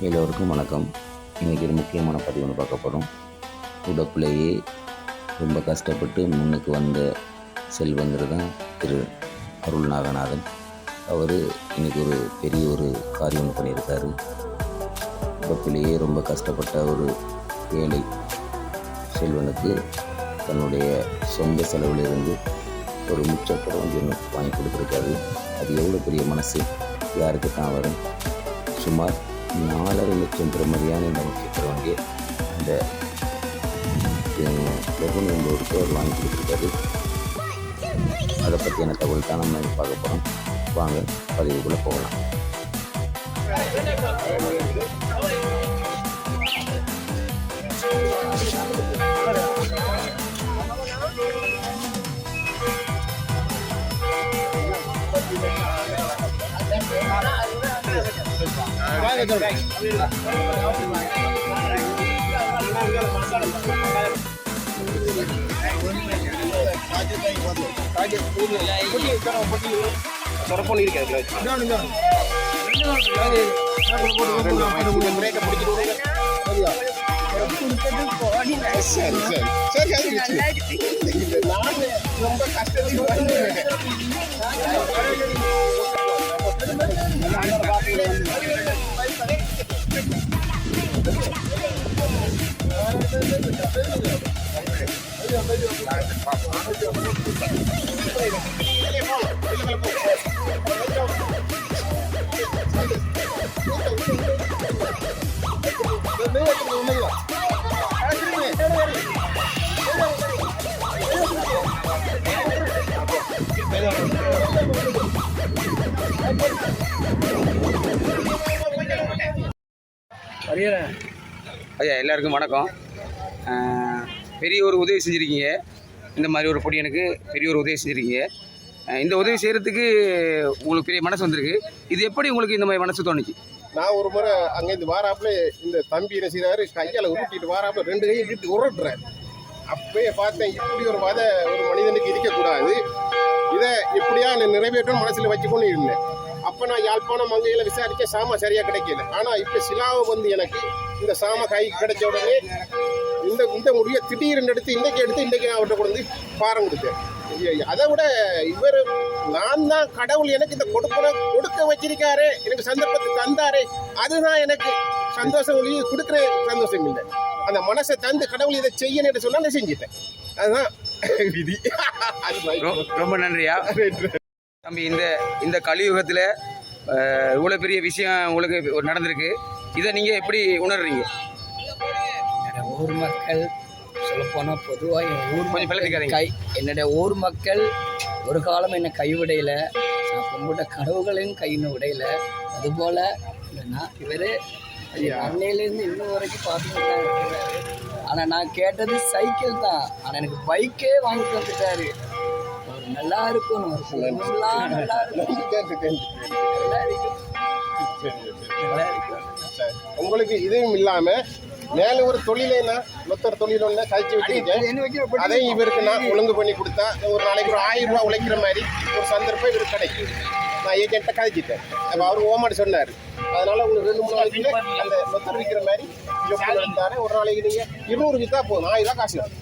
எல்லோருக்கும் வணக்கம். இன்றைக்கி ஒரு முக்கியமான பதிவு ஒன்று பார்க்க போகிறோம் உடப்புலேயே ரொம்ப கஷ்டப்பட்டு முன்னுக்கு வந்த செல்வங்கிறது தான் திரு அருள் நாகநாதன். அவர் இன்றைக்கி ஒரு பெரிய ஒரு காரியம் ஒன்று பண்ணியிருக்காரு. உடப்புலேயே ரொம்ப கஷ்டப்பட்ட ஒரு ஏழை செல்வனுக்கு தன்னுடைய சொந்த செலவிலிருந்து ஒரு முச்சக்கரம் ஒன்று வாங்கி கொடுத்துருக்காரு. அது எவ்வளோ பெரிய மனசு? யாருக்கு தான் வரும்? சுமார் நாலரை லட்சம் பெறுமதியான இந்த முக்கியத்துவம் வண்டியை இந்த லெகுன் என்பவருக்கு அவர் வாங்கி கொடுத்துருக்காரு. அதை பற்றியான தகவல் தான் நம்ம பார்க்க போகிறோம் வாங்க பதிவுக்குள்ளே போகலாம். சரி சரி. சரி அது வச்சு. இது நான் ரொம்ப கஷ்டத்துக்கு 哎，没没得了，没得了，没事，没有没有，来，把把，没有，没放了，没放了。ஐயா எல்லாருக்கும் வணக்கம். பெரிய ஒரு உதவி செஞ்சுருக்கீங்க. இந்த மாதிரி ஒரு பொடி எனக்கு பெரிய ஒரு உதவி செஞ்சுருக்கீங்க. இந்த உதவி செய்கிறதுக்கு உங்களுக்கு பெரிய மனசு வந்திருக்கு. இது எப்படி உங்களுக்கு இந்த மாதிரி மனசு தோணுச்சு? நான் ஒரு முறை அங்கேருந்து வாராப்புல இந்த தம்பி என்ன செய்தாரு கையால் உருட்டிட்டு வாராப்பில் ரெண்டு கையும் வீட்டு உருட்டுறேன். அப்பயே பார்த்தேன் இப்படி ஒரு வதை ஒரு மனிதனுக்கு இருக்கக்கூடாது. இதை இப்படியா நிறைவேற்றும் மனசில் வச்சுக்கொண்டு இருந்தேன். அப்போ நான் யாழ்ப்பாணம் மங்கையில் விசாரித்தேன் சாமா சரியாக கிடைக்கல. ஆனால் இப்போ சிலாவை வந்து எனக்கு இந்த சாம கை கிடைச்ச உடனே இந்த இந்த முடிய திடீர்னு எடுத்து இன்றைக்கி எடுத்து இன்றைக்கி நான் அவர்கிட்ட கொண்டு வந்து பாரம் கொடுத்தேன். அதை விட இவர் நான் தான் கடவுள் எனக்கு இந்த கொடுப்பன கொடுக்க வச்சிருக்காரு எனக்கு சந்தர்ப்பத்தை தந்தாரே அதுதான் எனக்கு சந்தோஷம் ஒளி கொடுக்குற சந்தோஷம் இல்லை. அந்த மனசை தந்து கடவுள் இதை செய்யணும் என்று சொன்னால் நான் அதுதான் விதி. அது ரொம்ப நன்றியா? தம்பி இந்த இந்த கலியுகத்தில் இவ்வளோ பெரிய விஷயம் உங்களுக்கு ஒரு நடந்திருக்கு. இதை நீங்கள் எப்படி உணர்றீங்க? என்னோட ஊர் மக்கள் சொல்லப்போனால் பொதுவாக என் ஊர் கொஞ்சம். கை என்னுடைய ஊர் மக்கள் ஒரு காலம் என்னை கைவிடையில நான் கும்பிட்ட கடவுளையும் கையின விடையில அதுபோல் நான் இவர் அன்னையிலேருந்து இன்னும் வரைக்கும் பார்த்துட்டு தான் இருக்கிறாரு. ஆனால் நான் கேட்டது சைக்கிள் தான். ஆனால் எனக்கு பைக்கே வாங்கி வந்துட்டாரு. அவர் நல்லா இருக்கும் நல்லா நல்லா இருக்கும் நல்லா இருக்கும் உங்களுக்கு இதுவும் இல்லாம மேல ஒரு தொழிலை நான் மொத்தர் தொழில் ஒன்று கழிச்சு வச்சிருக்கேன். அதையும் இவருக்கு நான் ஒழுங்கு பண்ணி கொடுத்தா ஒரு நாளைக்கு ஒரு ஆயிரம் ரூபா உழைக்கிற மாதிரி ஒரு சந்தர்ப்பம் இவருக்கு கிடைக்கும். நான் ஏஜென்ட்டை கழிச்சிட்டேன். அப்போ அவர் ஓமாடு சொன்னார். அதனால உங்களுக்கு ரெண்டு மூணு நாளைக்கு அந்த மொத்தர் விற்கிற மாதிரி இருந்தாரு ஒரு நாளைக்கு நீங்க இருநூறு வித்தா போதும். ஆயிரம் ரூபா காசு. வரும்.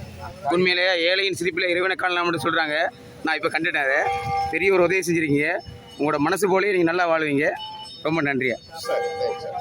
உண்மையிலேயே ஏழையின் சிரிப்பில் இறைவனை காணலாம்னு சொல்கிறாங்க நான் இப்போ கண்டுட்டேன் அதை. பெரிய ஒரு உதவி செஞ்சுருக்கீங்க. உங்களோட மனசு போலயே நீங்கள் நல்லா வாழுவீங்க. ரொம்ப நன்றியா? சரி தேங்க்ஸ் சார்.